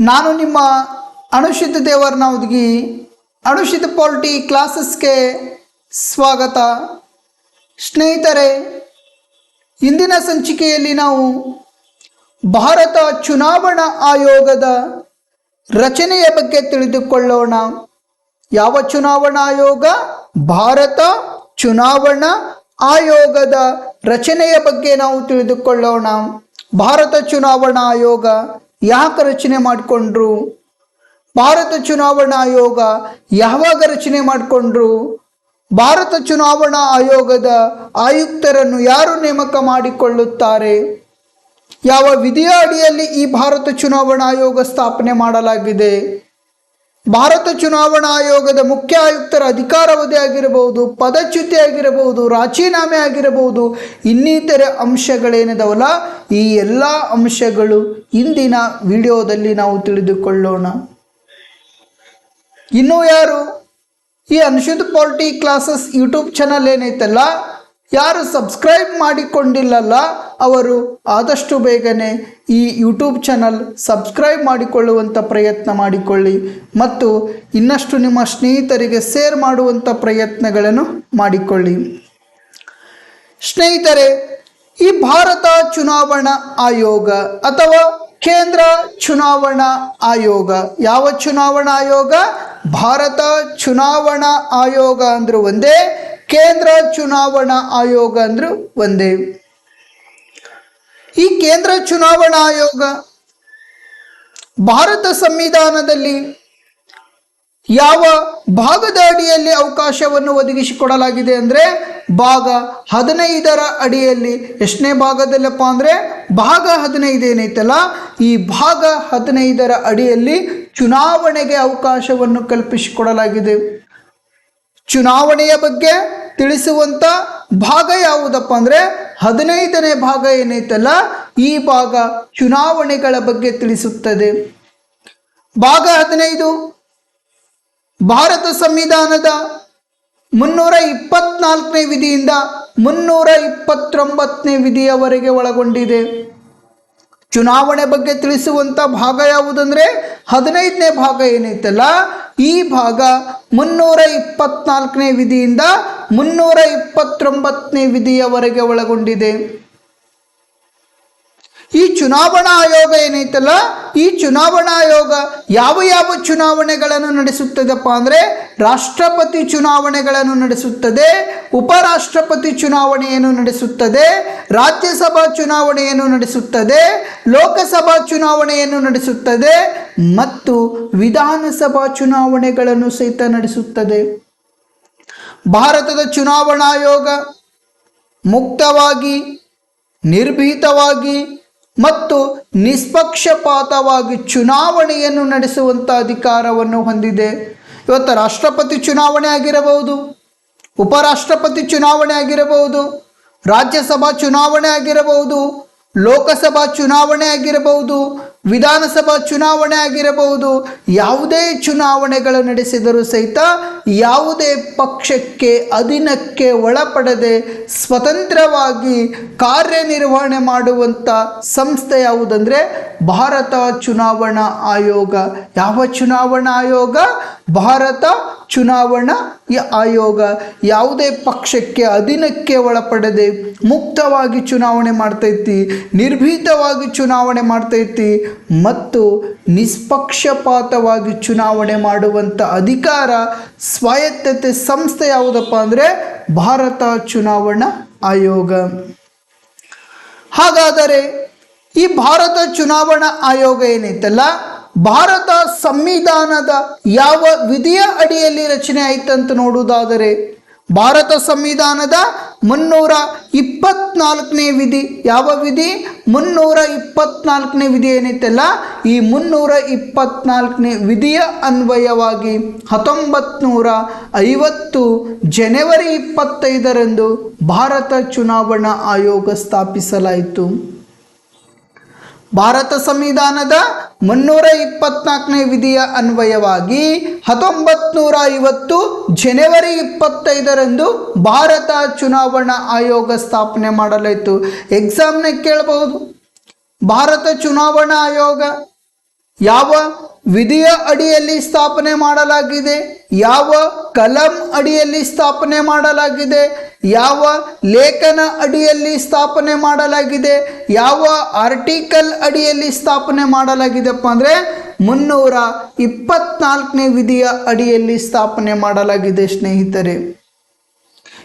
ನಾನು ನಿಮ್ಮ ಅನುಷಿತ ದೇವರನ್ನ ಹುದುಗಿ ಅನುಷಿತ ಪೋಲ್ಟಿ ಕ್ಲಾಸಸ್ಗೆ ಸ್ವಾಗತ. ಸ್ನೇಹಿತರೆ, ಇಂದಿನ ಸಂಚಿಕೆಯಲ್ಲಿ ನಾವು ಭಾರತ ಚುನಾವಣಾ ಆಯೋಗದ ರಚನೆಯ ಬಗ್ಗೆ ತಿಳಿದುಕೊಳ್ಳೋಣ. ಯಾವ ಚುನಾವಣಾ ಆಯೋಗ? ಭಾರತ ಚುನಾವಣಾ ಆಯೋಗದ ರಚನೆಯ ಬಗ್ಗೆ ನಾವು ತಿಳಿದುಕೊಳ್ಳೋಣ. ಭಾರತ ಚುನಾವಣಾ ಆಯೋಗ ಯಾಕೆ ರಚನೆ ಮಾಡಿಕೊಂಡ್ರು? ಭಾರತ ಚುನಾವಣಾ ಆಯೋಗ ಯಾವಾಗ ರಚನೆ ಮಾಡಿಕೊಂಡ್ರು? ಭಾರತ ಚುನಾವಣಾ ಆಯೋಗದ ಆಯುಕ್ತರನ್ನು ಯಾರು ನೇಮಕ ಮಾಡಿಕೊಳ್ಳುತ್ತಾರೆ? ಯಾವ ವಿಧಿಯ ಅಡಿಯಲ್ಲಿ ಈ ಭಾರತ ಚುನಾವಣಾ ಆಯೋಗ ಸ್ಥಾಪನೆ ಮಾಡಲಾಗಿದೆ? ಭಾರತ ಚುನಾವಣಾ ಆಯೋಗದ ಮುಖ್ಯ ಆಯುಕ್ತರ ಅಧಿಕಾರಾವಧಿ ಆಗಿರಬಹುದು, ಪದಚ್ಯುತಿ ಆಗಿರಬಹುದು, ರಾಜೀನಾಮೆ ಆಗಿರಬಹುದು, ಇನ್ನಿತರೆ ಅಂಶಗಳೇನಿದವಲ್ಲ, ಈ ಎಲ್ಲ ಅಂಶಗಳು ಇಂದಿನ ವಿಡಿಯೋದಲ್ಲಿ ನಾವು ತಿಳಿದುಕೊಳ್ಳೋಣ. ಇನ್ನೂ ಯಾರು? ಈ ಅನುಷಿತ್ ಪಾಲ್ಟಿ ಕ್ಲಾಸಸ್ ಯೂಟ್ಯೂಬ್ ಚಾನಲ್ ಏನೈತಲ್ಲ ಯಾರು ಸಬ್ಸ್ಕ್ರೈಬ್ ಮಾಡಿಕೊಂಡಿಲ್ಲಲ್ಲ ಅವರು ಆದಷ್ಟು ಬೇಗನೆ ಈ ಯೂಟ್ಯೂಬ್ ಚಾನಲ್ ಸಬ್ಸ್ಕ್ರೈಬ್ ಮಾಡಿಕೊಳ್ಳುವಂಥ ಪ್ರಯತ್ನ ಮಾಡಿಕೊಳ್ಳಿ ಮತ್ತು ಇನ್ನಷ್ಟು ನಿಮ್ಮ ಸ್ನೇಹಿತರಿಗೆ ಶೇರ್ ಮಾಡುವಂಥ ಪ್ರಯತ್ನಗಳನ್ನು ಮಾಡಿಕೊಳ್ಳಿ. ಸ್ನೇಹಿತರೆ, ಈ ಭಾರತ ಚುನಾವಣಾ ಆಯೋಗ ಅಥವಾ ಕೇಂದ್ರ ಚುನಾವಣಾ ಆಯೋಗ, ಯಾವ ಚುನಾವಣಾ ಆಯೋಗ? ಭಾರತ ಚುನಾವಣಾ ಆಯೋಗ ಅಂದರೂ ಒಂದೇ, ಕೇಂದ್ರ ಚುನಾವಣಾ ಆಯೋಗ ಅಂದರೂ ಒಂದೇ. ಈ ಕೇಂದ್ರ ಚುನಾವಣಾ ಆಯೋಗ ಭಾರತ ಸಂವಿಧಾನದಲ್ಲಿ ಯಾವ ಭಾಗದ ಅಡಿಯಲ್ಲಿ ಅವಕಾಶವನ್ನು ಒದಗಿಸಿಕೊಡಲಾಗಿದೆ ಅಂದರೆ ಭಾಗ ಹದಿನೈದರ ಅಡಿಯಲ್ಲಿ ಎಷ್ಟನೇ ಭಾಗದಲ್ಲಪ್ಪ ಅಂದರೆ ಭಾಗ ಹದಿನೈದು ಏನೈತಲ್ಲ, ಈ ಭಾಗ ಹದಿನೈದರ ಅಡಿಯಲ್ಲಿ ಚುನಾವಣೆಗೆ ಅವಕಾಶವನ್ನು ಕಲ್ಪಿಸಿಕೊಡಲಾಗಿದೆ. ಚುನಾವಣೆಯ ಬಗ್ಗೆ ತಿಳಿಸುವಂಥ ಭಾಗ ಯಾವುದಪ್ಪ ಅಂದರೆ ಹದಿನೈದನೇ ಭಾಗ ಏನೈತಲ್ಲ ಈ ಭಾಗ ಚುನಾವಣೆಗಳ ಬಗ್ಗೆ ತಿಳಿಸುತ್ತದೆ. ಭಾಗ ಹದಿನೈದು, ಭಾರತ ಸಂವಿಧಾನದ ಮುನ್ನೂರ ಇಪ್ಪತ್ನಾಲ್ಕನೇ ವಿಧಿಯಿಂದ ಮುನ್ನೂರ ಇಪ್ಪತ್ತೊಂಬತ್ತನೇ ವಿಧಿಯವರೆಗೆ ಒಳಗೊಂಡಿದೆ. ಚುನಾವಣೆ ಬಗ್ಗೆ ತಿಳಿಸುವಂಥ ಭಾಗ ಯಾವುದಂದ್ರೆ ಹದಿನೈದನೇ ಭಾಗ ಏನೈತಲ್ಲ ಈ ಭಾಗ ಮುನ್ನೂರ ಇಪ್ಪತ್ನಾಲ್ಕನೇ ವಿಧಿಯಿಂದ ಮುನ್ನೂರ ಇಪ್ಪತ್ತೊಂಬತ್ತನೇ ವಿಧಿಯವರೆಗೆ ಒಳಗೊಂಡಿದೆ. ಈ ಚುನಾವಣಾ ಆಯೋಗ ಏನೈತಲ್ಲ, ಈ ಚುನಾವಣಾ ಆಯೋಗ ಯಾವ ಯಾವ ಚುನಾವಣೆಗಳನ್ನು ನಡೆಸುತ್ತದಪ್ಪ ಅಂದರೆ, ರಾಷ್ಟ್ರಪತಿ ಚುನಾವಣೆಗಳನ್ನು ನಡೆಸುತ್ತದೆ, ಉಪರಾಷ್ಟ್ರಪತಿ ಚುನಾವಣೆಯನ್ನು ನಡೆಸುತ್ತದೆ, ರಾಜ್ಯಸಭಾ ಚುನಾವಣೆಯನ್ನು ನಡೆಸುತ್ತದೆ, ಲೋಕಸಭಾ ಚುನಾವಣೆಯನ್ನು ನಡೆಸುತ್ತದೆ, ಮತ್ತು ವಿಧಾನಸಭಾ ಚುನಾವಣೆಗಳನ್ನು ಸಹಿತ ನಡೆಸುತ್ತದೆ. ಭಾರತದ ಚುನಾವಣಾ ಆಯೋಗ ಮುಕ್ತವಾಗಿ, ನಿರ್ಭೀತವಾಗಿ ಮತ್ತು ನಿಷ್ಪಕ್ಷಪಾತವಾಗಿ ಚುನಾವಣೆಯನ್ನು ನಡೆಸುವಂಥ ಅಧಿಕಾರವನ್ನು ಹೊಂದಿದೆ. ಇವತ್ತು ರಾಷ್ಟ್ರಪತಿ ಚುನಾವಣೆ ಆಗಿರಬಹುದು, ಉಪರಾಷ್ಟ್ರಪತಿ ಚುನಾವಣೆ ಆಗಿರಬಹುದು, ರಾಜ್ಯಸಭಾ ಚುನಾವಣೆ ಆಗಿರಬಹುದು, ಲೋಕಸಭಾ ಚುನಾವಣೆ ಆಗಿರಬಹುದು ವಿಧಾನಸಭಾ ಚುನಾವಣೆ ಆಗಿರಬಹುದು, ಯಾವುದೇ ಚುನಾವಣೆಗಳು ನಡೆಸಿದರೂ ಸಹಿತ ಯಾವುದೇ ಪಕ್ಷಕ್ಕೆ, ಅಧೀನಕ್ಕೆ ಒಳಪಡದೆ ಸ್ವತಂತ್ರವಾಗಿ ಕಾರ್ಯನಿರ್ವಹಣೆ ಮಾಡುವಂಥ ಸಂಸ್ಥೆ ಯಾವುದಂದರೆ ಭಾರತ ಚುನಾವಣಾ ಆಯೋಗ. ಯಾವ ಚುನಾವಣಾ ಆಯೋಗ? ಭಾರತ ಚುನಾವಣಾ ಆಯೋಗ. ಯಾವುದೇ ಪಕ್ಷಕ್ಕೆ, ಅಧೀನಕ್ಕೆ ಒಳಪಡದೆ ಮುಕ್ತವಾಗಿ ಚುನಾವಣೆ ಮಾಡ್ತೈತಿ, ನಿರ್ಭೀತವಾಗಿ ಚುನಾವಣೆ ಮಾಡ್ತೈತಿ. ಮತ್ತು ನಿಷ್ಪಕ್ಷಪಾತವಾಗಿ ಚುನಾವಣೆ ಮಾಡುವಂಥ ಅಧಿಕಾರ ಸ್ವಾಯತ್ತತೆ ಸಂಸ್ಥೆ ಯಾವುದಪ್ಪ ಅಂದರೆ ಭಾರತ ಚುನಾವಣಾ ಆಯೋಗ. ಹಾಗಾದರೆ ಈ ಭಾರತ ಚುನಾವಣಾ ಆಯೋಗ ಏನೈತಲ್ಲ ಭಾರತ ಸಂವಿಧಾನದ ಯಾವ ವಿಧಿಯ ಅಡಿಯಲ್ಲಿ ರಚನೆ ಆಯ್ತಂತ ನೋಡುವುದಾದರೆ ಭಾರತ ಸಂವಿಧಾನದ ಮುನ್ನೂರ ಇಪ್ಪತ್ನಾಲ್ಕನೇ ವಿಧಿ. ಯಾವ ವಿಧಿ? ಮುನ್ನೂರ ಇಪ್ಪತ್ನಾಲ್ಕನೇ ವಿಧಿ ಏನೈತಲ್ಲ ಈ ಮುನ್ನೂರ ಇಪ್ಪತ್ನಾಲ್ಕನೇ ವಿಧಿಯ ಅನ್ವಯವಾಗಿ ಹತ್ತೊಂಬತ್ತು ನೂರ ಐವತ್ತು ಜನವರಿ ಇಪ್ಪತ್ತೈದರಂದು ಭಾರತ ಚುನಾವಣಾ ಆಯೋಗ ಸ್ಥಾಪಿಸಲಾಯಿತು. ಭಾರತ ಸಂವಿಧಾನದ ಮುನ್ನೂರ ಇಪ್ಪತ್ನಾಲ್ಕನೇ ವಿಧಿಯ ಅನ್ವಯವಾಗಿ ಹತ್ತೊಂಬತ್ತು ನೂರ ಐವತ್ತು ಜನವರಿ ಇಪ್ಪತ್ತೈದರಂದು ಭಾರತ ಚುನಾವಣಾ ಆಯೋಗ ಸ್ಥಾಪನೆ ಮಾಡಲಾಯಿತು. ಎಕ್ಸಾಮ್ನ ಕೇಳಬಹುದು. ಭಾರತ ಚುನಾವಣಾ ಆಯೋಗ ಯಾವ ವಿಧಿಯ ಅಡಿಯಲ್ಲಿ ಸ್ಥಾಪನೆ ಮಾಡಲಾಗಿದೆ? ಯಾವ ಕಲಂ ಅಡಿಯಲ್ಲಿ ಸ್ಥಾಪನೆ ಮಾಡಲಾಗಿದೆ? ಯಾವ ಲೇಖನ ಅಡಿಯಲ್ಲಿ ಸ್ಥಾಪನೆ ಮಾಡಲಾಗಿದೆ? ಯಾವ ಆರ್ಟಿಕಲ್ ಅಡಿಯಲ್ಲಿ ಸ್ಥಾಪನೆ ಮಾಡಲಾಗಿದೆಪ್ಪ ಅಂದರೆ ಮುನ್ನೂರ ಇಪ್ಪತ್ನಾಲ್ಕನೇ ವಿಧಿಯ ಅಡಿಯಲ್ಲಿ ಸ್ಥಾಪನೆ ಮಾಡಲಾಗಿದೆ ಸ್ನೇಹಿತರೆ.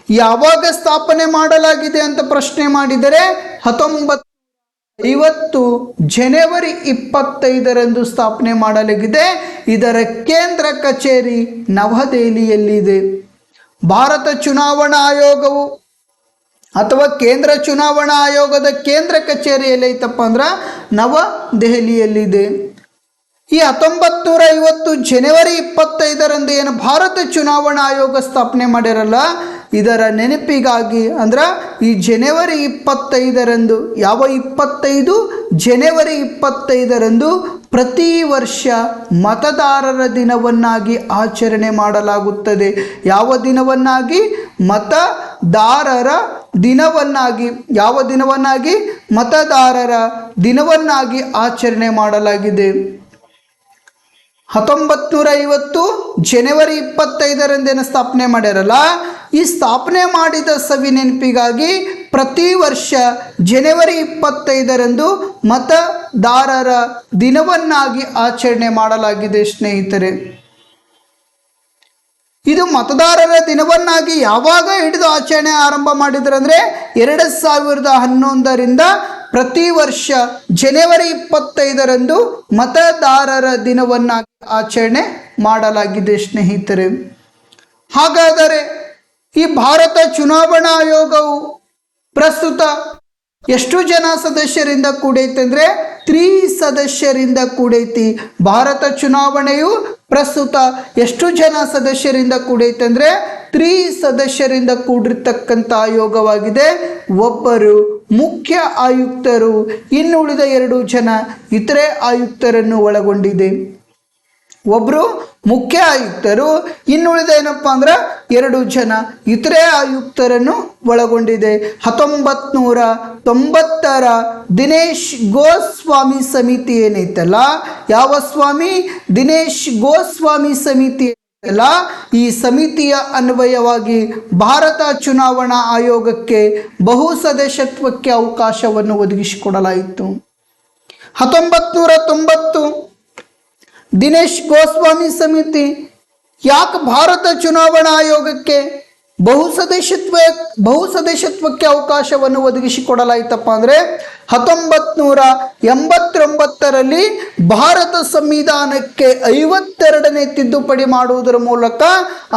ಯಾವಾಗ ಸ್ಥಾಪನೆ ಮಾಡಲಾಗಿದೆ ಅಂತ ಪ್ರಶ್ನೆ ಮಾಡಿದರೆ ಹತ್ತೊಂಬತ್ತು ಐವತ್ತು ಜನವರಿ ಇಪ್ಪತ್ತೈದರಂದು ಸ್ಥಾಪನೆ ಮಾಡಲಾಗಿದೆ. ಇದರ ಕೇಂದ್ರ ಕಚೇರಿ ನವದೆಹಲಿಯಲ್ಲಿದೆ. ಭಾರತ ಚುನಾವಣಾ ಆಯೋಗವು ಅಥವಾ ಕೇಂದ್ರ ಚುನಾವಣಾ ಆಯೋಗದ ಕೇಂದ್ರ ಕಚೇರಿ ಎಲ್ಲೈತಪ್ಪ ಅಂದ್ರೆ ನವದೆಹಲಿಯಲ್ಲಿದೆ. ಈ ಹತ್ತೊಂಬತ್ತು ನೂರ ಐವತ್ತು ಜನವರಿ ಇಪ್ಪತ್ತೈದರಂದು ಏನು ಭಾರತ ಚುನಾವಣಾ ಆಯೋಗ ಸ್ಥಾಪನೆ ಮಾಡಿರಲ್ಲ? ಇದರ ನೆನಪಿಗಾಗಿ ಅಂದ್ರೆ ಈ ಜನವರಿ ಇಪ್ಪತ್ತೈದರಂದು, ಯಾವ ಇಪ್ಪತ್ತೈದು? ಜನವರಿ ಇಪ್ಪತ್ತೈದರಂದು ಪ್ರತಿ ವರ್ಷ ಮತದಾರರ ದಿನವನ್ನಾಗಿ ಆಚರಣೆ ಮಾಡಲಾಗುತ್ತದೆ. ಯಾವ ದಿನವನ್ನಾಗಿ? ಮತದಾರರ ದಿನವನ್ನಾಗಿ. ಯಾವ ದಿನವನ್ನಾಗಿ? ಮತದಾರರ ದಿನವನ್ನಾಗಿ ಆಚರಣೆ ಮಾಡಲಾಗಿದೆ. ಹತ್ತೊಂಬತ್ತು ನೂರ ಐವತ್ತು ಜನವರಿ ಇಪ್ಪತ್ತೈದರಂದೇನು ಸ್ಥಾಪನೆ ಮಾಡ್ಯಾರಲ್ಲ, ಈ ಸ್ಥಾಪನೆ ಮಾಡಿದ ಸವಿ ನೆನಪಿಗಾಗಿ ಪ್ರತಿ ವರ್ಷ ಜನವರಿ ಇಪ್ಪತ್ತೈದರಂದು ಮತದಾರರ ದಿನವನ್ನಾಗಿ ಆಚರಣೆ ಮಾಡಲಾಗಿದೆ ಸ್ನೇಹಿತರೆ. ಇದು ಮತದಾರರ ದಿನವನ್ನಾಗಿ ಯಾವಾಗ ಹಿಡಿದು ಆಚರಣೆ ಆರಂಭ ಮಾಡಿದ್ರಂದ್ರೆ, ಎರಡು ಸಾವಿರದ ಹನ್ನೊಂದರಿಂದ ಪ್ರತಿ ವರ್ಷ ಜನವರಿ ಇಪ್ಪತ್ತೈದರಂದು ಮತದಾರರ ದಿನವನ್ನ ಆಚರಣೆ ಮಾಡಲಾಗಿದೆ, ಸ್ನೇಹಿತರೆ. ಹಾಗಾದರೆ ಈ ಭಾರತ ಚುನಾವಣಾ ಆಯೋಗವು ಪ್ರಸ್ತುತ ಎಷ್ಟು ಜನ ಸದಸ್ಯರಿಂದ ಕೂಡೈತೆ ಅಂದರೆ ತ್ರೀ ಸದಸ್ಯರಿಂದ ಕೂಡೈತಿ. ಭಾರತ ಚುನಾವಣೆಯು ಪ್ರಸ್ತುತ ಎಷ್ಟು ಜನ ಸದಸ್ಯರಿಂದ ಕೂಡೈತೆ ಅಂದರೆ ತ್ರೀ ಸದಸ್ಯರಿಂದ ಕೂಡಿರ್ತಕ್ಕಂಥ ಆಯೋಗವಾಗಿದೆ. ಒಬ್ಬರು ಮುಖ್ಯ ಆಯುಕ್ತರು. ಇನ್ನುಳಿದ ಎರಡು ಜನ ಇತರೆ ಆಯುಕ್ತರನ್ನು ಒಳಗೊಂಡಿದೆ. ಒಬ್ಬರು ಮುಖ್ಯ ಆಯುಕ್ತರು ಇನ್ನುಳಿದ ಏನಪ್ಪ ಅಂದ್ರೆ ಎರಡು ಜನ ಇತರೆ ಆಯುಕ್ತರನ್ನು ಒಳಗೊಂಡಿದೆ. ಹತ್ತೊಂಬತ್ತು ನೂರ ತೊಂಬತ್ತರ ದಿನೇಶ್ ಗೋಸ್ವಾಮಿ ಸಮಿತಿ ಏನೈತಲ್ಲ ಯಾವ ಸ್ವಾಮಿ? ದಿನೇಶ್ ಗೋಸ್ವಾಮಿ ಸಮಿತಿ ಅಲ್ಲ, ಈ ಸಮಿತಿಯ ಅನ್ವಯವಾಗಿ ಭಾರತ ಚುನಾವಣಾ ಆಯೋಗಕ್ಕೆ ಬಹು ಸದಸ್ಯತ್ವಕ್ಕೆ ಅವಕಾಶವನ್ನು ಒದಗಿಸಿಕೊಡಲಾಯಿತು. ಹತ್ತೊಂಬತ್ತು ನೂರ ತೊಂಬತ್ತು ದಿನೇಶ್ ಗೋಸ್ವಾಮಿ ಸಮಿತಿ ಯಾಕೆ ಭಾರತ ಚುನಾವಣಾ ಆಯೋಗಕ್ಕೆ ಬಹು ಸದಸ್ಯತ್ವ, ಬಹು ಸದಸ್ಯತ್ವಕ್ಕೆ ಅವಕಾಶವನ್ನು ಒದಗಿಸಿಕೊಡಲಾಯಿತಪ್ಪ ಅಂದರೆ ಹತ್ತೊಂಬತ್ತು ನೂರ ಎಂಬತ್ತೊಂಬತ್ತರಲ್ಲಿ ಭಾರತ ಸಂವಿಧಾನಕ್ಕೆ ಐವತ್ತೆರಡನೇ ತಿದ್ದುಪಡಿ ಮಾಡುವುದರ ಮೂಲಕ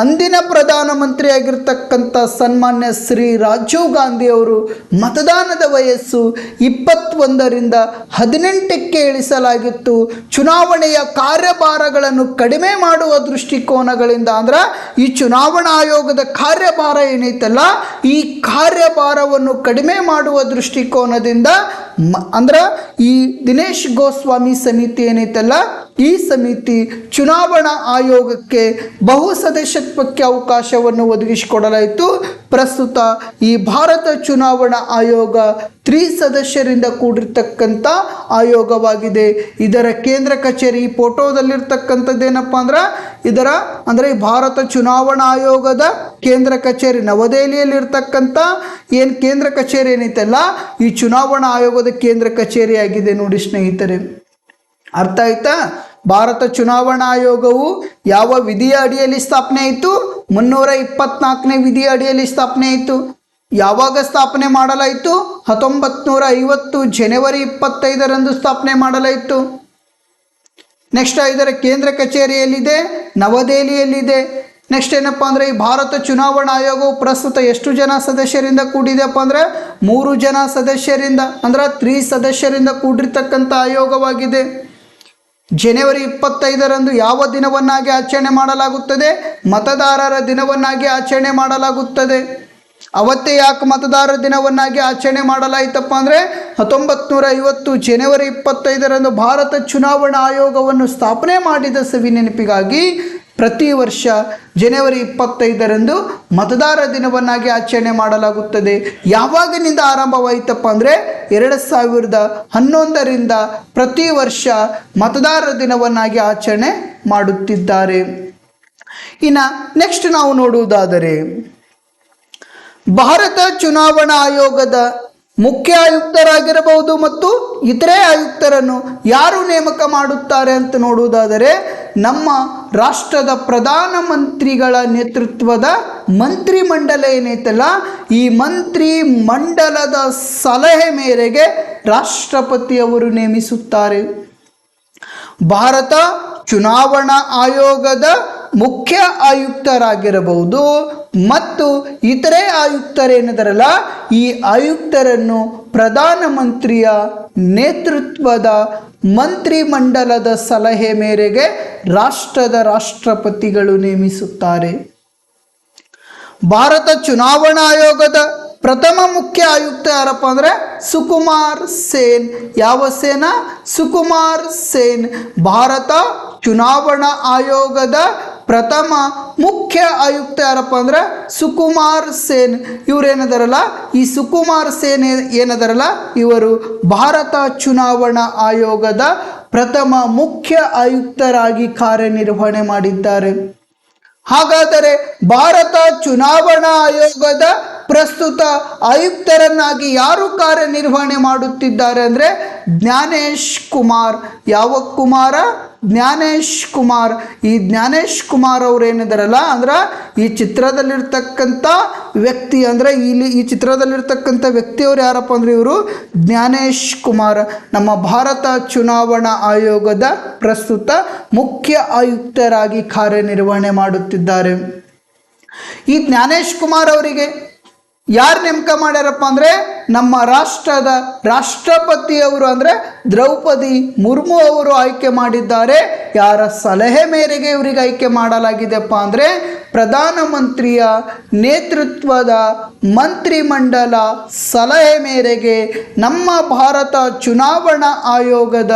ಅಂದಿನ ಪ್ರಧಾನಮಂತ್ರಿಯಾಗಿರ್ತಕ್ಕಂಥ ಸನ್ಮಾನ್ಯ ಶ್ರೀ ರಾಜೀವ್ ಗಾಂಧಿ ಅವರು ಮತದಾನದ ವಯಸ್ಸು ಇಪ್ಪತ್ತೊಂದರಿಂದ ಹದಿನೆಂಟಕ್ಕೆ ಇಳಿಸಲಾಗಿತ್ತು. ಚುನಾವಣೆಯ ಕಾರ್ಯಭಾರಗಳನ್ನು ಕಡಿಮೆ ಮಾಡುವ ದೃಷ್ಟಿಕೋನಗಳಿಂದ ಅಂದ್ರೆ ಈ ಚುನಾವಣಾ ಆಯೋಗದ ಕಾರ್ಯಭಾರ ಏನೈತಲ್ಲ, ಈ ಕಾರ್ಯಭಾರವನ್ನು ಕಡಿಮೆ ಮಾಡುವ ದೃಷ್ಟಿಕೋನದಿಂದ ಮ ಅಂದ್ರೆ ಈ ದಿನೇಶ್ ಗೋಸ್ವಾಮಿ ಸಮಿತಿ ಏನೈತಲ್ಲ ಈ ಸಮಿತಿ ಚುನಾವಣಾ ಆಯೋಗಕ್ಕೆ ಬಹು ಸದಸ್ಯತ್ವಕ್ಕೆ ಅವಕಾಶವನ್ನು ಒದಗಿಸಿಕೊಡಲಾಯಿತು. ಪ್ರಸ್ತುತ ಈ ಭಾರತ ಚುನಾವಣಾ ಆಯೋಗ ತ್ರಿ ಸದಸ್ಯರಿಂದ ಕೂಡಿರ್ತಕ್ಕಂಥ ಆಯೋಗವಾಗಿದೆ. ಇದರ ಕೇಂದ್ರ ಕಚೇರಿ ಫೋಟೋದಲ್ಲಿರ್ತಕ್ಕಂಥದ್ದೇನಪ್ಪ ಅಂದ್ರೆ, ಇದರ ಅಂದರೆ ಭಾರತ ಚುನಾವಣಾ ಆಯೋಗದ ಕೇಂದ್ರ ಕಚೇರಿ ನವದೆಹಲಿಯಲ್ಲಿರ್ತಕ್ಕಂಥ ಏನು ಕೇಂದ್ರ ಕಚೇರಿ ಏನೈತಲ್ಲ, ಈ ಚುನಾವಣಾ ಆಯೋಗದ ಕೇಂದ್ರ ಕಚೇರಿ ಆಗಿದೆ ನೋಡಿ ಸ್ನೇಹಿತರೆ. ಅರ್ಥ ಆಯ್ತಾ? ಭಾರತ ಚುನಾವಣಾ ಆಯೋಗವು ಯಾವ ವಿಧಿಯ ಅಡಿಯಲ್ಲಿ ಸ್ಥಾಪನೆ ಆಯಿತು? ಮುನ್ನೂರ ಇಪ್ಪತ್ನಾಲ್ಕನೇ ವಿಧಿಯ ಅಡಿಯಲ್ಲಿ ಸ್ಥಾಪನೆ ಆಯಿತು. ಯಾವಾಗ ಸ್ಥಾಪನೆ ಮಾಡಲಾಯಿತು? ಹತ್ತೊಂಬತ್ತು ನೂರ ಐವತ್ತು ಜನವರಿ ಇಪ್ಪತ್ತೈದರಂದು ಸ್ಥಾಪನೆ ಮಾಡಲಾಯಿತು. ನೆಕ್ಸ್ಟ್ ಇದರ ಕೇಂದ್ರ ಕಚೇರಿಯಲ್ಲಿದೆ, ನವದೆಹಲಿಯಲ್ಲಿದೆ. ನೆಕ್ಸ್ಟ್ ಏನಪ್ಪ ಅಂದರೆ, ಈ ಭಾರತ ಚುನಾವಣಾ ಆಯೋಗವು ಪ್ರಸ್ತುತ ಎಷ್ಟು ಜನ ಸದಸ್ಯರಿಂದ ಕೂಡಿದೆಪ್ಪ ಅಂದರೆ, ಮೂರು ಜನ ಸದಸ್ಯರಿಂದ, ಅಂದ್ರೆ ತ್ರೀ ಸದಸ್ಯರಿಂದ ಕೂಡಿರ್ತಕ್ಕಂಥ ಆಯೋಗವಾಗಿದೆ. ಜನವರಿ ಇಪ್ಪತ್ತೈದರಂದು ಯಾವ ದಿನವನ್ನಾಗಿ ಆಚರಣೆ ಮಾಡಲಾಗುತ್ತದೆ? ಮತದಾರರ ದಿನವನ್ನಾಗಿ ಆಚರಣೆ ಮಾಡಲಾಗುತ್ತದೆ. ಅವತ್ತೇ ಯಾಕೆ ಮತದಾರರ ದಿನವನ್ನಾಗಿ ಆಚರಣೆ ಮಾಡಲಾಯಿತಪ್ಪ ಅಂದರೆ ಹತ್ತೊಂಬತ್ತು ನೂರ ಐವತ್ತು ಜನವರಿ ಇಪ್ಪತ್ತೈದರಂದು ಭಾರತ ಚುನಾವಣಾ ಆಯೋಗವನ್ನು ಸ್ಥಾಪನೆ ಮಾಡಿದ ಸವಿ ನೆನಪಿಗಾಗಿ ಪ್ರತಿ ವರ್ಷ ಜನವರಿ ಇಪ್ಪತ್ತೈದರಂದು ಮತದಾರ ದಿನವನ್ನಾಗಿ ಆಚರಣೆ ಮಾಡಲಾಗುತ್ತದೆ. ಯಾವಾಗಿನಿಂದ ಆರಂಭವಾಯಿತಪ್ಪ ಅಂದರೆ ಎರಡು ಸಾವಿರದ ಹನ್ನೊಂದರಿಂದ ಪ್ರತಿ ವರ್ಷ ಮತದಾರ ದಿನವನ್ನಾಗಿ ಆಚರಣೆ ಮಾಡುತ್ತಿದ್ದಾರೆ. ಇನ್ನು ನೆಕ್ಸ್ಟ್ ನಾವು ನೋಡುವುದಾದರೆ, ಭಾರತ ಚುನಾವಣಾ ಆಯೋಗದ ಮುಖ್ಯ ಆಯುಕ್ತರಾಗಿರಬಹುದು ಮತ್ತು ಇತರೆ ಆಯುಕ್ತರನ್ನು ಯಾರು ನೇಮಕ ಮಾಡುತ್ತಾರೆ ಅಂತ ನೋಡುವುದಾದರೆ ನಮ್ಮ ರಾಷ್ಟ್ರದ ಪ್ರಧಾನಮಂತ್ರಿಗಳ ನೇತೃತ್ವದ ಮಂತ್ರಿ ಮಂಡಲ ಏನೈತಲ್ಲ ಈ ಮಂತ್ರಿ ಮಂಡಲದ ಸಲಹೆ ಮೇರೆಗೆ ರಾಷ್ಟ್ರಪತಿಯವರು ನೇಮಿಸುತ್ತಾರೆ. ಭಾರತ ಚುನಾವಣಾ ಆಯೋಗದ ಮುಖ್ಯ ಆಯುಕ್ತರಾಗಿರಬಹುದು ಮತ್ತು ಇತರೆ ಆಯುಕ್ತರೇನಿದಾರಲ್ಲ, ಈ ಆಯುಕ್ತರನ್ನು ಪ್ರಧಾನಮಂತ್ರಿಯ ನೇತೃತ್ವದ ಮಂತ್ರಿಮಂಡಲದ ಸಲಹೆ ಮೇರೆಗೆ ರಾಷ್ಟ್ರದ ರಾಷ್ಟ್ರಪತಿಗಳು ನೇಮಿಸುತ್ತಾರೆ. ಭಾರತ ಚುನಾವಣಾ ಆಯೋಗದ ಪ್ರಥಮ ಮುಖ್ಯ ಆಯುಕ್ತ ಯಾರಪ್ಪ ಅಂದರೆ ಸುಕುಮಾರ್ ಸೇನ್. ಯಾವ ಸೇನಾ? ಸುಕುಮಾರ್ ಸೇನ್. ಭಾರತ ಚುನಾವಣಾ ಆಯೋಗದ ಪ್ರಥಮ ಮುಖ್ಯ ಆಯುಕ್ತ ಯಾರಪ್ಪ ಅಂದ್ರೆ ಸುಕುಮಾರ್ ಸೇನ್. ಇವರೇನದಾರಲ್ಲ ಈ ಸುಕುಮಾರ್ ಸೇನ್ ಏನದಾರಲ್ಲ? ಇವರು ಭಾರತ ಚುನಾವಣಾ ಆಯೋಗದ ಪ್ರಥಮ ಮುಖ್ಯ ಆಯುಕ್ತರಾಗಿ ಕಾರ್ಯನಿರ್ವಹಣೆ ಮಾಡಿದ್ದಾರೆ. ಹಾಗಾದರೆ ಭಾರತ ಚುನಾವಣಾ ಆಯೋಗದ ಪ್ರಸ್ತುತ ಆಯುಕ್ತರನ್ನಾಗಿ ಯಾರು ಕಾರ್ಯನಿರ್ವಹಣೆ ಮಾಡುತ್ತಿದ್ದಾರೆ ಅಂದರೆ ಜ್ಞಾನೇಶ್ ಕುಮಾರ್. ಯಾವ ಕುಮಾರ? ಜ್ಞಾನೇಶ್ ಕುಮಾರ್, ಈ ಜ್ಞಾನೇಶ್ ಕುಮಾರ್ ಅವ್ರು ಏನಿದಾರಲ್ಲ, ಅಂದ್ರೆ ಈ ಚಿತ್ರದಲ್ಲಿರ್ತಕ್ಕಂಥ ವ್ಯಕ್ತಿ, ಅಂದರೆ ಇಲ್ಲಿ ಈ ಚಿತ್ರದಲ್ಲಿರ್ತಕ್ಕಂಥ ವ್ಯಕ್ತಿಯವರು ಯಾರಪ್ಪ ಅಂದ್ರೆ ಇವರು? ಜ್ಞಾನೇಶ್ ಕುಮಾರ್. ನಮ್ಮ ಭಾರತ ಚುನಾವಣಾ ಆಯೋಗದ ಪ್ರಸ್ತುತ ಮುಖ್ಯ ಆಯುಕ್ತರಾಗಿ ಕಾರ್ಯನಿರ್ವಹಣೆ ಮಾಡುತ್ತಿದ್ದಾರೆ. ಈ ಜ್ಞಾನೇಶ್ ಕುಮಾರ್ ಅವರಿಗೆ ಯಾರು ನೇಮಕ ಮಾಡ್ಯಾರಪ್ಪ ಅಂದರೆ ನಮ್ಮ ರಾಷ್ಟ್ರದ ರಾಷ್ಟ್ರಪತಿಯವರು ಅಂದರೆ ದ್ರೌಪದಿ ಮುರ್ಮು ಅವರು ಆಯ್ಕೆ ಮಾಡಿದ್ದಾರೆ. ಯಾರ ಸಲಹೆ ಮೇರೆಗೆ ಇವರಿಗೆ ಆಯ್ಕೆ ಮಾಡಲಾಗಿದೆಪ್ಪ ಅಂದರೆ ಪ್ರಧಾನಮಂತ್ರಿಯ ನೇತೃತ್ವದ ಮಂತ್ರಿಮಂಡಲ ಸಲಹೆ ಮೇರೆಗೆ ನಮ್ಮ ಭಾರತ ಚುನಾವಣಾ ಆಯೋಗದ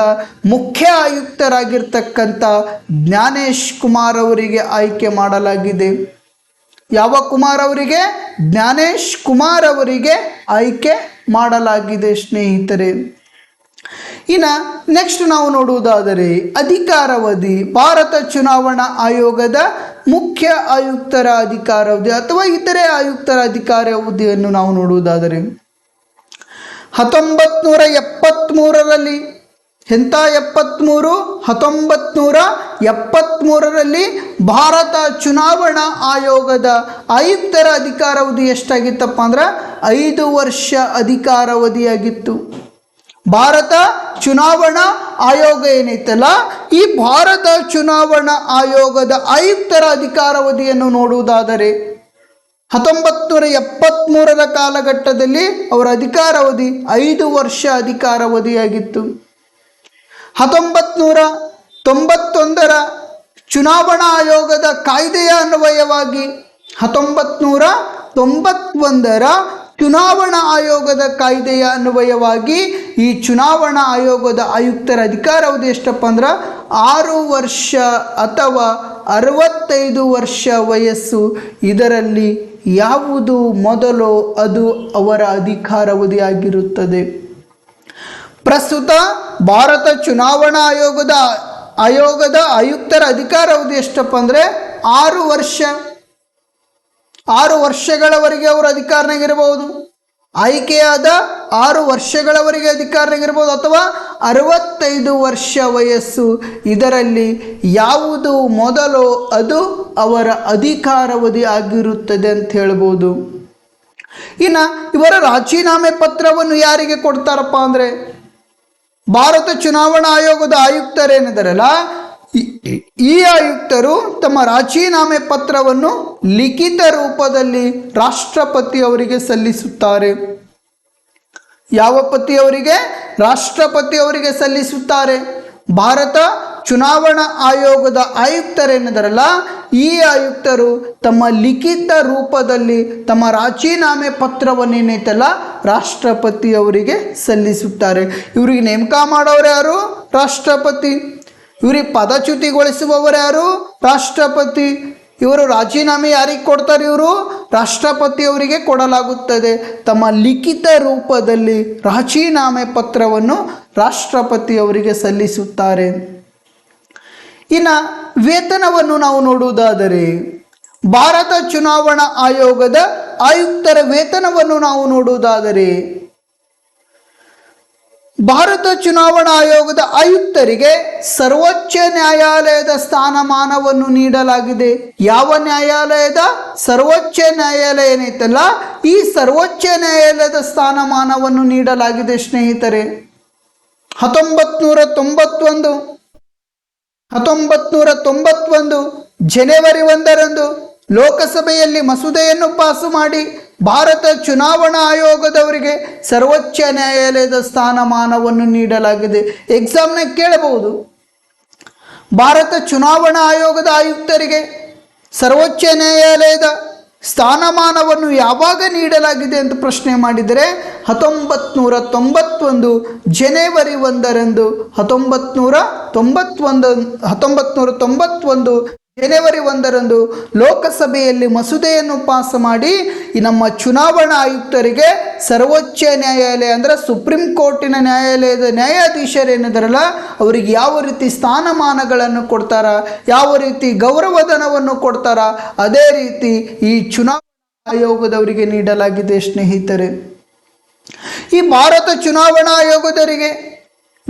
ಮುಖ್ಯ ಆಯುಕ್ತರಾಗಿರ್ತಕ್ಕಂಥ ಜ್ಞಾನೇಶ್ ಕುಮಾರ್ ಅವರಿಗೆ ಆಯ್ಕೆ ಮಾಡಲಾಗಿದೆ. ಯಾವ ಕುಮಾರ್ ಅವರಿಗೆ? ಜ್ಞಾನೇಶ್ ಕುಮಾರ್ ಅವರಿಗೆ ಆಯ್ಕೆ ಮಾಡಲಾಗಿದೆ, ಸ್ನೇಹಿತರೆ. ಇನ್ನು ನೆಕ್ಸ್ಟ್ ನಾವು ನೋಡುವುದಾದರೆ, ಅಧಿಕಾರಾವಧಿ, ಭಾರತ ಚುನಾವಣಾ ಆಯೋಗದ ಮುಖ್ಯ ಆಯುಕ್ತರ ಅಧಿಕಾರಾವಧಿ ಅಥವಾ ಇತರೆ ಆಯುಕ್ತರ ಅಧಿಕಾರಾವಧಿಯನ್ನು ನಾವು ನೋಡುವುದಾದರೆ ಹತ್ತೊಂಬತ್ತು ನೂರ ಎಪ್ಪತ್ತ್ಮೂರರಲ್ಲಿ ಎಂಥ ಎಪ್ಪತ್ತ್ಮೂರು? ಹತ್ತೊಂಬತ್ನೂರ ಎಪ್ಪತ್ತ್ಮೂರರಲ್ಲಿ ಭಾರತ ಚುನಾವಣಾ ಆಯೋಗದ ಆಯುಕ್ತರ ಅಧಿಕಾರಾವಧಿ ಎಷ್ಟಾಗಿತ್ತಪ್ಪ ಅಂದ್ರೆ ಐದು ವರ್ಷ ಅಧಿಕಾರಾವಧಿಯಾಗಿತ್ತು ಭಾರತ ಚುನಾವಣಾ ಆಯೋಗ ಏನೈತಲ್ಲ, ಈ ಭಾರತ ಚುನಾವಣಾ ಆಯೋಗದ ಆಯುಕ್ತರ ಅಧಿಕಾರಾವಧಿಯನ್ನು ನೋಡುವುದಾದರೆ ಹತ್ತೊಂಬತ್ತು ಎಪ್ಪತ್ತ್ಮೂರರ ಕಾಲಘಟ್ಟದಲ್ಲಿ ಅವರ ಅಧಿಕಾರಾವಧಿ ಐದು ವರ್ಷ ಅಧಿಕಾರಾವಧಿಯಾಗಿತ್ತು ಹತ್ತೊಂಬತ್ತು ನೂರ ತೊಂಬತ್ತೊಂದರ ಚುನಾವಣಾ ಆಯೋಗದ ಕಾಯ್ದೆಯ ಅನ್ವಯವಾಗಿ ಹತ್ತೊಂಬತ್ನೂರ ತೊಂಬತ್ತೊಂದರ ಚುನಾವಣಾ ಆಯೋಗದ ಕಾಯ್ದೆಯ ಅನ್ವಯವಾಗಿ ಈ ಚುನಾವಣಾ ಆಯೋಗದ ಆಯುಕ್ತರ ಅಧಿಕಾರಾವಧಿ ಎಷ್ಟಪ್ಪ ಅಂದ್ರೆ ಆರು ವರ್ಷ ಅಥವಾ ಅರವತ್ತೈದು ವರ್ಷ ವಯಸ್ಸು. ಇದರಲ್ಲಿ ಯಾವುದು ಮೊದಲು ಅದು ಅವರ ಅಧಿಕಾರಾವಧಿ ಆಗಿರುತ್ತದೆ. ಪ್ರಸ್ತುತ ಭಾರತ ಚುನಾವಣಾ ಆಯೋಗದ ಆಯೋಗದ ಆಯುಕ್ತರ ಅಧಿಕಾರ ಅವಧಿ ಎಷ್ಟಪ್ಪ ಅಂದರೆ ಆರು ವರ್ಷ. ಆರು ವರ್ಷಗಳವರೆಗೆ ಅವರು ಅಧಿಕಾರನಾಗಿರ್ಬೋದು ಆಯ್ಕೆಯಾದ ಆರು ವರ್ಷಗಳವರೆಗೆ ಅಧಿಕಾರನಾಗಿರ್ಬೋದು ಅಥವಾ ಅರವತ್ತೈದು ವರ್ಷ ವಯಸ್ಸು. ಇದರಲ್ಲಿ ಯಾವುದು ಮೊದಲು ಅದು ಅವರ ಅಧಿಕಾರಾವಧಿ ಆಗಿರುತ್ತದೆ ಅಂತ ಹೇಳ್ಬೋದು. ಇನ್ನು ಇವರ ರಾಜೀನಾಮೆ ಪತ್ರವನ್ನು ಯಾರಿಗೆ ಕೊಡ್ತಾರಪ್ಪ ಅಂದರೆ ಭಾರತ ಚುನಾವಣಾ ಆಯೋಗದ ಆಯುಕ್ತರೇನಿದಾರಲ್ಲ ಈ- ಆಯುಕ್ತರು ತಮ್ಮ ರಾಜೀನಾಮೆ ಪತ್ರವನ್ನು ಲಿಖಿತ ರೂಪದಲ್ಲಿ ರಾಷ್ಟ್ರಪತಿ ಅವರಿಗೆ ಸಲ್ಲಿಸುತ್ತಾರೆ. ಯಾವ ಪತಿಯವರಿಗೆ? ರಾಷ್ಟ್ರಪತಿ ಅವರಿಗೆ ಸಲ್ಲಿಸುತ್ತಾರೆ. ಭಾರತ ಚುನಾವಣಾ ಆಯೋಗದ ಆಯುಕ್ತರೇನಿದಾರಲ್ಲ ಈ ಆಯುಕ್ತರು ತಮ್ಮ ಲಿಖಿತ ರೂಪದಲ್ಲಿ ತಮ್ಮ ರಾಜೀನಾಮೆ ಪತ್ರವನ್ನೇನೈತಲ್ಲ ರಾಷ್ಟ್ರಪತಿ ಅವರಿಗೆ ಸಲ್ಲಿಸುತ್ತಾರೆ. ಇವರಿಗೆ ನೇಮಕ ಮಾಡೋರು ಯಾರು? ರಾಷ್ಟ್ರಪತಿ. ಇವರಿಗೆ ಪದಚ್ಯುತಿಗೊಳಿಸುವವರು ಯಾರು? ರಾಷ್ಟ್ರಪತಿ. ಇವರು ರಾಜೀನಾಮೆ ಯಾರಿಗೆ ಕೊಡ್ತಾರೆ ಇವರು? ರಾಷ್ಟ್ರಪತಿಯವರಿಗೆ ಕೊಡಲಾಗುತ್ತದೆ. ತಮ್ಮ ಲಿಖಿತ ರೂಪದಲ್ಲಿ ರಾಜೀನಾಮೆ ಪತ್ರವನ್ನು ರಾಷ್ಟ್ರಪತಿಯವರಿಗೆ ಸಲ್ಲಿಸುತ್ತಾರೆ. ಇನ್ನು ವೇತನವನ್ನು ನಾವು ನೋಡುವುದಾದರೆ, ಭಾರತ ಚುನಾವಣಾ ಆಯೋಗದ ಆಯುಕ್ತರ ವೇತನವನ್ನು ನಾವು ನೋಡುವುದಾದರೆ, ಭಾರತ ಚುನಾವಣಾ ಆಯೋಗದ ಆಯುಕ್ತರಿಗೆ ಸರ್ವೋಚ್ಚ ನ್ಯಾಯಾಲಯದ ಸ್ಥಾನಮಾನವನ್ನು ನೀಡಲಾಗಿದೆ. ಯಾವ ನ್ಯಾಯಾಲಯದ? ಸರ್ವೋಚ್ಚ ನ್ಯಾಯಾಲಯ ಏನೈತಲ್ಲ ಈ ಸರ್ವೋಚ್ಚ ನ್ಯಾಯಾಲಯದ ಸ್ಥಾನಮಾನವನ್ನು ನೀಡಲಾಗಿದೆ ಸ್ನೇಹಿತರೆ. ಹತ್ತೊಂಬತ್ತು ನೂರ ತೊಂಬತ್ತೊಂದು ಹತ್ತೊಂಬತ್ತು ನೂರ ತೊಂಬತ್ತೊಂದು ಜನವರಿ ಒಂದರಂದು ಲೋಕಸಭೆಯಲ್ಲಿ ಮಸೂದೆಯನ್ನು ಪಾಸು ಮಾಡಿ ಭಾರತ ಚುನಾವಣಾ ಆಯೋಗದವರಿಗೆ ಸರ್ವೋಚ್ಚ ನ್ಯಾಯಾಲಯದ ಸ್ಥಾನಮಾನವನ್ನು ನೀಡಲಾಗಿದೆ. ಎಕ್ಸಾಮ್ನ ಕೇಳಬಹುದು. ಭಾರತ ಚುನಾವಣಾ ಆಯೋಗದ ಆಯುಕ್ತರಿಗೆ ಸರ್ವೋಚ್ಚ ನ್ಯಾಯಾಲಯದ ಸ್ಥಾನಮಾನವನ್ನು ಯಾವಾಗ ನೀಡಲಾಗಿದೆ ಅಂತ ಪ್ರಶ್ನೆ ಮಾಡಿದರೆ ಹತ್ತೊಂಬತ್ತು ನೂರ ತೊಂಬತ್ತೊಂದು ಜನವರಿ ಒಂದರಂದು ಹತ್ತೊಂಬತ್ತು ನೂರ ತೊಂಬತ್ತೊಂದು ಹತ್ತೊಂಬತ್ತು ನೂರ ತೊಂಬತ್ತೊಂದು ಜನವರಿ ಒಂದರಂದು ಲೋಕಸಭೆಯಲ್ಲಿ ಮಸೂದೆಯನ್ನು ಪಾಸ್ ಮಾಡಿ ನಮ್ಮ ಚುನಾವಣಾ ಆಯುಕ್ತರಿಗೆ ಸರ್ವೋಚ್ಚ ನ್ಯಾಯಾಲಯ ಅಂದರೆ ಸುಪ್ರೀಂ ಕೋರ್ಟಿನ ನ್ಯಾಯಾಲಯದ ನ್ಯಾಯಾಧೀಶರೇನಿದಾರಲ್ಲ ಅವರಿಗೆ ಯಾವ ರೀತಿ ಸ್ಥಾನಮಾನಗಳನ್ನು ಕೊಡ್ತಾರ, ಯಾವ ರೀತಿ ಗೌರವಧನವನ್ನು ಕೊಡ್ತಾರ, ಅದೇ ರೀತಿ ಈ ಚುನಾವಣಾ ಆಯೋಗದವರಿಗೆ ನೀಡಲಾಗಿದೆ ಸ್ನೇಹಿತರೆ. ಈ ಭಾರತ ಚುನಾವಣಾ ಆಯೋಗದವರಿಗೆ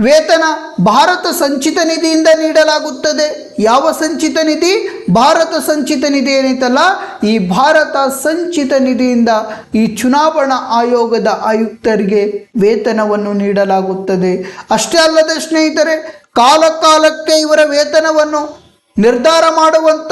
ವೇತನ ಭಾರತ ಸಂಚಿತ ನಿಧಿಯಿಂದ ನೀಡಲಾಗುತ್ತದೆ. ಯಾವ ಸಂಚಿತ ನಿಧಿ? ಭಾರತ ಸಂಚಿತ ನಿಧಿ ಏನೈತಲ್ಲ ಈ ಭಾರತ ಸಂಚಿತ ನಿಧಿಯಿಂದ ಈ ಚುನಾವಣಾ ಆಯೋಗದ ಆಯುಕ್ತರಿಗೆ ವೇತನವನ್ನು ನೀಡಲಾಗುತ್ತದೆ. ಅಷ್ಟೇ ಅಲ್ಲದೆ ಸ್ನೇಹಿತರೆ, ಕಾಲಕಾಲಕ್ಕೆ ಇವರ ವೇತನವನ್ನು ನಿರ್ಧಾರ ಮಾಡುವಂಥ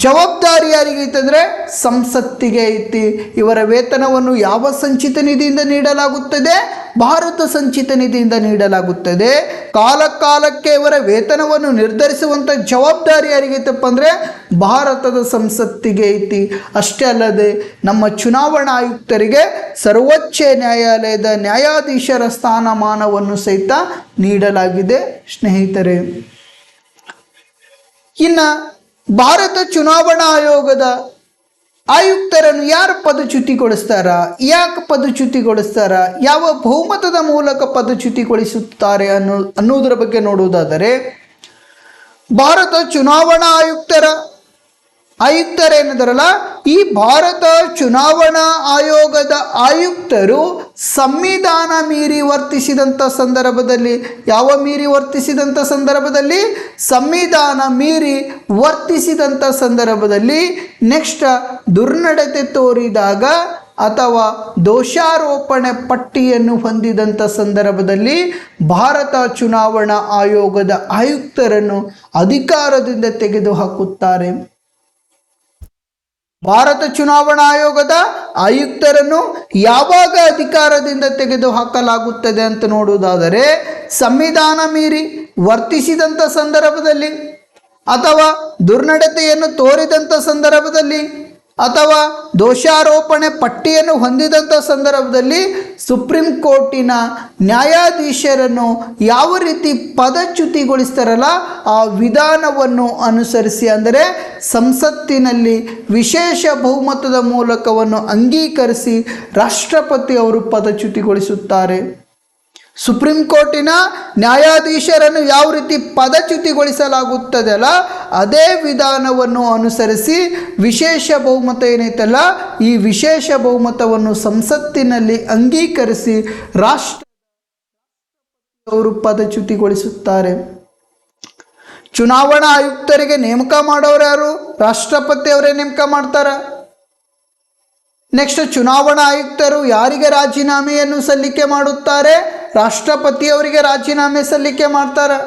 ಜವಾಬ್ದಾರಿ ಯಾರಿಗೈತಂದರೆ ಸಂಸತ್ತಿಗೆ ಐತಿ ಇವರ ವೇತನವನ್ನು ಯಾವ ಸಂಚಿತ ನಿಧಿಯಿಂದ ನೀಡಲಾಗುತ್ತದೆ? ಭಾರತ ಸಂಚಿತ ನಿಧಿಯಿಂದ ನೀಡಲಾಗುತ್ತದೆ. ಕಾಲಕಾಲಕ್ಕೆ ಇವರ ವೇತನವನ್ನು ನಿರ್ಧರಿಸುವಂಥ ಜವಾಬ್ದಾರಿ ಯಾರಿಗೈತಪ್ಪ ಅಂದರೆ ಭಾರತದ ಸಂಸತ್ತಿಗೆ ಐತಿ ಅಷ್ಟೇ ಅಲ್ಲದೆ ನಮ್ಮ ಚುನಾವಣಾ ಆಯುಕ್ತರಿಗೆ ಸರ್ವೋಚ್ಚ ನ್ಯಾಯಾಲಯದ ನ್ಯಾಯಾಧೀಶರ ಸ್ಥಾನಮಾನವನ್ನು ಸಹಿತ ನೀಡಲಾಗಿದೆ. ಸ್ನೇಹಿತರೆ, ಇನ್ನು ಭಾರತ ಚುನಾವಣಾ ಆಯೋಗದ ಆಯುಕ್ತರನ್ನು ಯಾರು ಪದಚ್ಯುತಿಗೊಳಿಸ್ತಾರ? ಯಾಕೆ ಪದಚ್ಯುತಿಗೊಳಿಸ್ತಾರ? ಯಾವ ಬಹುಮತದ ಮೂಲಕ ಪದಚ್ಯುತಿಗೊಳಿಸುತ್ತಾರೆ ಅನ್ನೋ, ಅನ್ನೋದರ ಬಗ್ಗೆ ನೋಡುವುದಾದರೆ, ಭಾರತ ಚುನಾವಣಾ ಆಯುಕ್ತರ, ಆಯುಕ್ತರೇನಿದಾರಲ್ಲ? ಈ ಭಾರತ ಚುನಾವಣಾ ಆಯೋಗದ ಆಯುಕ್ತರು ಸಂವಿಧಾನ ಮೀರಿ ವರ್ತಿಸಿದಂಥ ಸಂದರ್ಭದಲ್ಲಿ, ಯಾವ ಮೀರಿ ವರ್ತಿಸಿದಂಥ ಸಂದರ್ಭದಲ್ಲಿ? ಸಂವಿಧಾನ ಮೀರಿ ವರ್ತಿಸಿದಂಥ ಸಂದರ್ಭದಲ್ಲಿ ನೆಕ್ಸ್ಟ್ ದುರ್ನಡತೆ ತೋರಿದಾಗ ಅಥವಾ ದೋಷಾರೋಪಣೆ ಪಟ್ಟಿಯನ್ನು ಹೊಂದಿದಂಥ ಸಂದರ್ಭದಲ್ಲಿ ಭಾರತ ಚುನಾವಣಾ ಆಯೋಗದ ಆಯುಕ್ತರನ್ನು ಅಧಿಕಾರದಿಂದ ತೆಗೆದುಹಾಕುತ್ತಾರೆ. ಭಾರತ ಚುನಾವಣಾ ಆಯೋಗದ ಆಯುಕ್ತರನ್ನು ಯಾವಾಗ ಅಧಿಕಾರದಿಂದ ತೆಗೆದುಹಾಕಲಾಗುತ್ತದೆ ಅಂತ ನೋಡುವುದಾದರೆ ಸಂವಿಧಾನ ಮೀರಿ ವರ್ತಿಸಿದಂಥ ಸಂದರ್ಭದಲ್ಲಿ ಅಥವಾ ದುರ್ನಡತೆಯನ್ನು ತೋರಿದಂಥ ಸಂದರ್ಭದಲ್ಲಿ ಅಥವಾ ದೋಷಾರೋಪಣೆ ಪಟ್ಟಿಯನ್ನು ಹೊಂದಿದಂಥ ಸಂದರ್ಭದಲ್ಲಿ ಸುಪ್ರೀಂ ಕೋರ್ಟಿನ ನ್ಯಾಯಾಧೀಶರನ್ನು ಯಾವ ರೀತಿ ಪದಚ್ಯುತಿಗೊಳಿಸ್ತಾರಲ್ಲ ಆ ವಿಧಾನವನ್ನು ಅನುಸರಿಸಿ ಅಂದರೆ ಸಂಸತ್ತಿನಲ್ಲಿ ವಿಶೇಷ ಬಹುಮತದ ಮೂಲಕವನ್ನು ಅಂಗೀಕರಿಸಿ ರಾಷ್ಟ್ರಪತಿ ಅವರು ಪದಚ್ಯುತಿಗೊಳಿಸುತ್ತಾರೆ. ಸುಪ್ರೀಂ ಕೋರ್ಟಿನ ನ್ಯಾಯಾಧೀಶರನ್ನು ಯಾವ ರೀತಿ ಪದಚ್ಯುತಿಗೊಳಿಸಲಾಗುತ್ತದಲ್ಲ ಅದೇ ವಿಧಾನವನ್ನು ಅನುಸರಿಸಿ ವಿಶೇಷ ಬಹುಮತ ಏನೈತಲ್ಲ ಈ ವಿಶೇಷ ಬಹುಮತವನ್ನು ಸಂಸತ್ತಿನಲ್ಲಿ ಅಂಗೀಕರಿಸಿ ರಾಷ್ಟ್ರ ಅವರು ಪದಚ್ಯುತಿಗೊಳಿಸುತ್ತಾರೆ. ಚುನಾವಣಾ ಆಯುಕ್ತರಿಗೆ ನೇಮಕ ಮಾಡೋರು ಯಾರು? ರಾಷ್ಟ್ರಪತಿ ಅವರೇ ನೇಮಕ ಮಾಡ್ತಾರ. ನೆಕ್ಸ್ಟ್, ಚುನಾವಣಾ ಆಯುಕ್ತರು ಯಾರಿಗೆ ರಾಜೀನಾಮೆಯನ್ನು ಸಲ್ಲಿಕೆ ಮಾಡುತ್ತಾರೆ? ರಾಷ್ಟ್ರಪತಿಯವರಿಗೆ ರಾಜೀನಾಮೆ ಸಲ್ಲಿಕೆ ಮಾಡ್ತಾರೆ.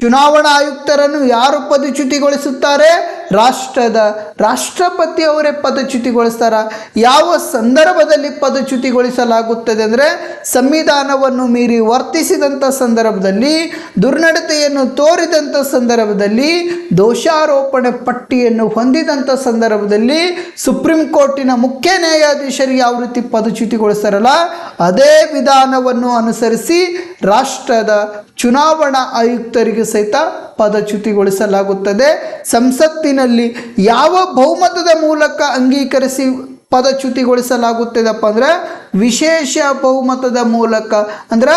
ಚುನಾವಣಾ ಆಯುಕ್ತರನ್ನು ಯಾರು ಪದಚ್ಯುತಿಗೊಳಿಸುತ್ತಾರೆ? ರಾಷ್ಟ್ರದ ರಾಷ್ಟ್ರಪತಿ ಅವರೇ ಪದಚ್ಯುತಿಗೊಳಿಸ್ತಾರ? ಯಾವ ಸಂದರ್ಭದಲ್ಲಿ ಪದಚ್ಯುತಿಗೊಳಿಸಲಾಗುತ್ತದೆ ಅಂದರೆ ಸಂವಿಧಾನವನ್ನು ಮೀರಿ ವರ್ತಿಸಿದಂಥ ಸಂದರ್ಭದಲ್ಲಿ, ದುರ್ನಡತೆಯನ್ನು ತೋರಿದಂಥ ಸಂದರ್ಭದಲ್ಲಿ, ದೋಷಾರೋಪಣೆ ಪಟ್ಟಿಯನ್ನು ಹೊಂದಿದಂಥ ಸಂದರ್ಭದಲ್ಲಿ ಸುಪ್ರೀಂ ಕೋರ್ಟಿನ ಮುಖ್ಯ ನ್ಯಾಯಾಧೀಶರಿಗೆ ಯಾವ ರೀತಿ ಪದಚ್ಯುತಿಗೊಳಿಸ್ತಾರಲ್ಲ, ಅದೇ ವಿಧಾನವನ್ನು ಅನುಸರಿಸಿ ರಾಷ್ಟ್ರದ ಚುನಾವಣಾ ಆಯುಕ್ತರಿಗೆ ಸಹಿತ ಪದಚ್ಯುತಿಗೊಳಿಸಲಾಗುತ್ತದೆ. ಸಂಸತ್ತಿನಲ್ಲಿ ಯಾವ ಬಹುಮತದ ಮೂಲಕ ಅಂಗೀಕರಿಸಿ ಪದಚ್ಯುತಿಗೊಳಿಸಲಾಗುತ್ತದಪ್ಪ ಅಂದರೆ ವಿಶೇಷ ಬಹುಮತದ ಮೂಲಕ ಅಂದ್ರೆ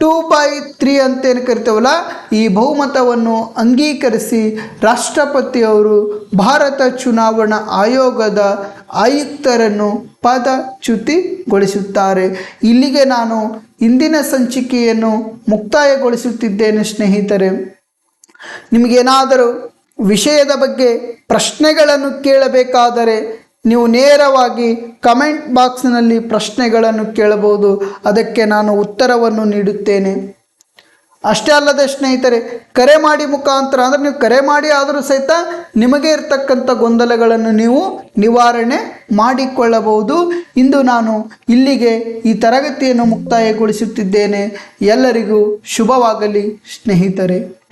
ಟೂ ಬೈ ತ್ರೀ ಅಂತೇನು ಕರಿತೇವಲ್ಲ ಈ ಬಹುಮತವನ್ನು ಅಂಗೀಕರಿಸಿ ರಾಷ್ಟ್ರಪತಿಯವರು ಭಾರತ ಚುನಾವಣಾ ಆಯೋಗದ ಆಯುಕ್ತರನ್ನು ಪದಚ್ಯುತಿಗೊಳಿಸುತ್ತಾರೆ. ಇಲ್ಲಿಗೆ ನಾನು ಇಂದಿನ ಸಂಚಿಕೆಯನ್ನು ಮುಕ್ತಾಯಗೊಳಿಸುತ್ತಿದ್ದೇನೆ ಸ್ನೇಹಿತರೆ. ನಿಮಗೇನಾದರೂ ವಿಷಯದ ಬಗ್ಗೆ ಪ್ರಶ್ನೆಗಳನ್ನು ಕೇಳಬೇಕಾದರೆ ನೀವು ನೇರವಾಗಿ ಕಮೆಂಟ್ ಬಾಕ್ಸ್ನಲ್ಲಿ ಪ್ರಶ್ನೆಗಳನ್ನು ಕೇಳಬಹುದು. ಅದಕ್ಕೆ ನಾನು ಉತ್ತರವನ್ನು ನೀಡುತ್ತೇನೆ. ಅಷ್ಟೇ ಅಲ್ಲದೆ ಸ್ನೇಹಿತರೆ, ಕರೆ ಮಾಡಿ ಮುಖಾಂತರ, ಅಂದರೆ ನೀವು ಕರೆ ಮಾಡಿ ಆದರೂ ಸಹಿತ ನಿಮಗೆ ಇರತಕ್ಕಂಥ ಗೊಂದಲಗಳನ್ನು ನೀವು ನಿವಾರಣೆ ಮಾಡಿಕೊಳ್ಳಬಹುದು. ಇಂದು ನಾನು ಇಲ್ಲಿಗೆ ಈ ತರಗತಿಯನ್ನು ಮುಕ್ತಾಯಗೊಳಿಸುತ್ತಿದ್ದೇನೆ. ಎಲ್ಲರಿಗೂ ಶುಭವಾಗಲಿ ಸ್ನೇಹಿತರೆ.